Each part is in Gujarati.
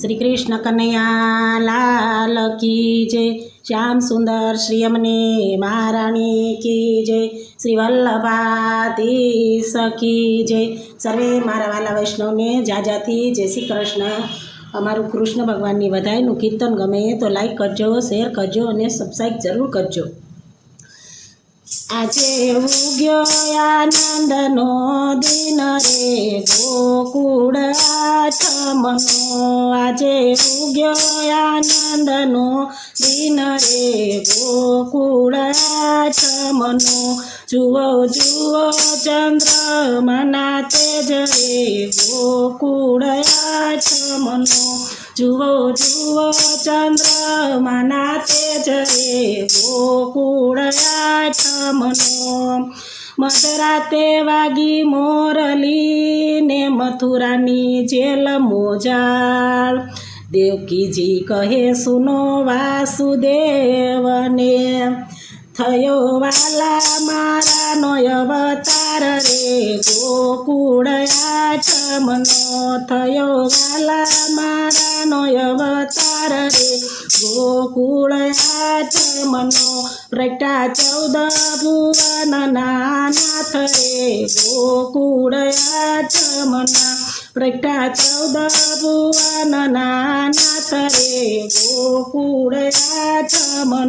શ્રી કૃષ્ણ કનૈયા લાલ કી જય. શ્યામ સુંદર શ્રી અમને મહારાણી કી જય. શ્રી વલ્લભાતી સખી જય. સર્વે મારા વાલા વૈષ્ણવને જાજાથી જય શ્રી કૃષ્ણ. અમારું કૃષ્ણ ભગવાનની વધાયનું કીર્તન ગમે તો લાઈક કરજો શેર કરજો અને સબસ્ક્રાઈબ જરૂર કરજો. આજે ઉગ્યો આનંદનો દિન રે, ગોકુળ આઠમનો આજે ઉગ્યો આનંદનો દિન રે, ગોકુળ આઠમનો જુઓ જુઓ, ચંદ્રમના તેજ રે ગોકુળ આઠમનો જુઓ જુઓ, ચંદ્રમાના તેજ રે ગોકુળ આઠમનો મધરાતે વાગી મોરલી ને મથુરાની જેલ મોજાળ. દેવકીજી કહે, સુનો વાસુદેવને થયો વાલા મારાનો અવતાર રે ગોકુળ આઠમનો થયો વાલા મારાનો અવતાર રે ગોકુળ આઠમનો પ્રગટા ચૌદ ભુવન નાથ રે ગોકુળ આઠમના પ્રગટા ચૌદ ભુવન નાથ રે ગોકુળ આઠમનો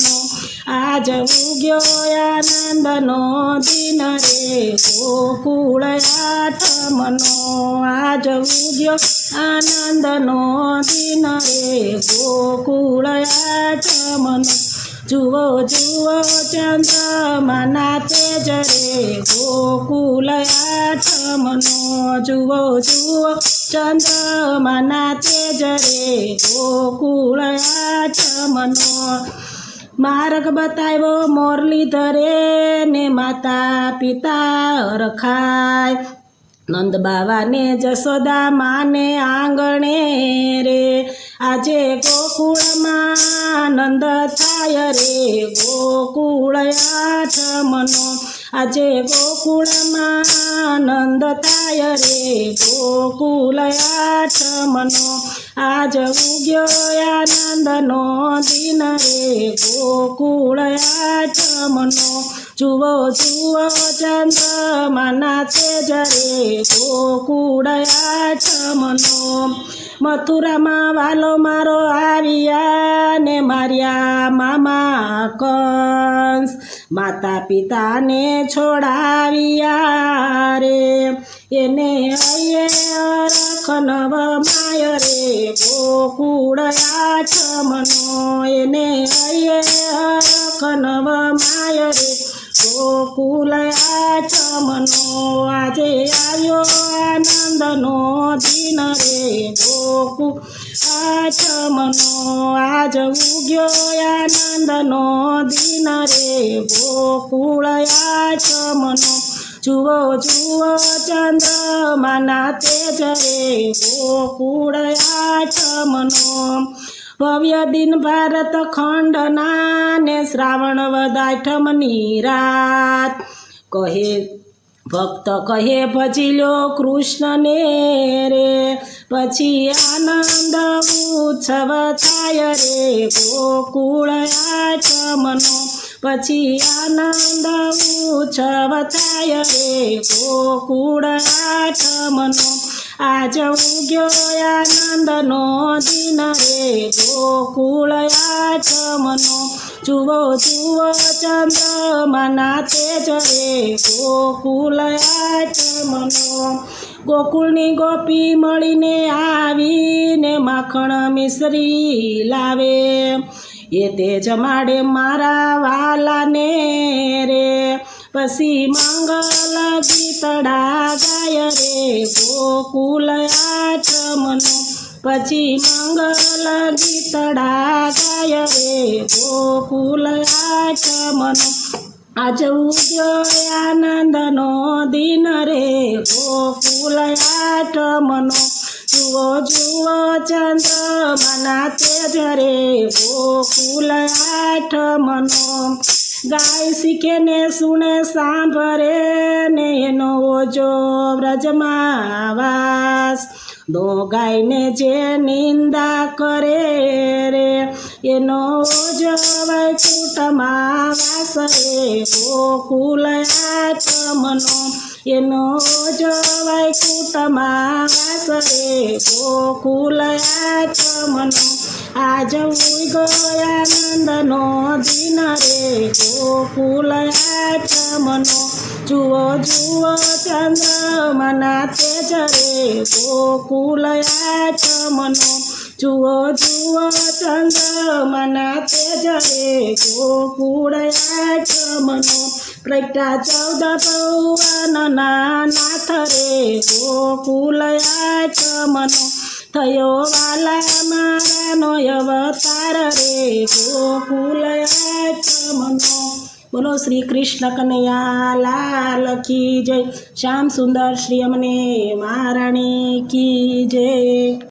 આજ ઉગ્યો આનંદનો દિન રે. ગોકુળ આઠમનો આજ ઉગ્યો આનંદનો દિન રે. ગોકુળ આઠમનો જુઓ જુઓ, ચંદ્રમના નાચે જરે ગોકુળ આઠમનો જુઓ જુઓ, ચંદ્રમના નાચે જરે ગોકુળ આઠમનો માર્ગ બતાવ્યો, મોરલી ધરે ને માતા પિતા રખાય. નંદ બાવાને જશોદા માને આંગણે રે. આજે ગોકુળમાં નંદ થાય રે. ગોકુળ આઠમનો આજે ગોકુળમાં નંદ થાય રે. ગોકુળ આઠમનો આજ ઉગ્યો આનંદનો દિન રે ગોકુળ આઠમનો જુઓ જુઓ ચંદ્રમાના છે જરે ગોકુળ આઠમનો મથુરામાં વાલો મારો આવ્યા ને માર્યા મામા કંસ. માતા પિતાને છોડાવ્યા રે. એને અયે રખનવ માય રે. ગોકુળ આઠમનો એને અયે રખનવ માય રે. ગોકુળ ચમનો આજે આવ્યો આનંદનો દિન રે. ગોકુ આ ચમનો આજ ઉગ્યો આનંદનો દિન રે. ગોકુળયા ચમનો જુઓ જુઓ ચંદ્રમાના તેજ રે. ગોકુળયા આઠમનો ભવ્ય દિન ભારત ખંડના ને શ્રાવણ વદાઠમની રાત કહે ભક્ત કહે ભજી લો કૃષ્ણને રે પછી આનંદ ઉત્સવ થાય રે ગોકુળ આઠમનો પછી આનંદ ઉત્સવ થાય રે ગોકુળ આઠમનો આજ ઉગ્યો આનંદનો દિન રે ગોકુળ આચમનો જુઓ જુઓ ચંદ્રમાના તેજ રે ગોકુળ આચમનો ગોકુળની ગોપી મળીને આવીને માખણ મિશ્રી લાવે। એ તે જમાડે મારા વાલાને રે। પછી મંગલ ગીતડા ગાય રે ગોકુલ આઠમનો પછી મંગલ ગીતડા ગાય રે ગોકુલ આઠમનો આજ ઉગ્યો આનંદનો દિન રે ગોકુલ આઠમનો જુઓ જુઓ ચંદ્રમાના તેજ રે ગોકુલ આઠમનો ગાય શીખે ને સુણે સાંભળે ને એનો ઓજો વ્રજમાં દો ગાયને જે નિંદા કરે રે, એનો ઓજો કૂટમાં વાસ રે ગોકુલ આચમનો એનો ઓજો કૂટમાં વાસ રે ગોકુલ આચમનો આજ ગયાનંદનો દિન રે ગોકુલ આચમનો જુઓ જુઓ ચંદ્રમના તેજ રે ગોકુલ આચમનો જુઓ જુઓ ચંદ્રમના તેજ રે ગોકુળ આચમનો પ્રગટા ચૌદ પૌવનના નાથ રે ગોકુલ આચમનો થયો વાલા મારાનો અવતાર રે, ગોકુલ આચમનો બોલો શ્રી કૃષ્ણ કનૈયા, લાલ જય. શ્યામ સુંદર શ્રી અમને મહારાણી કી જય.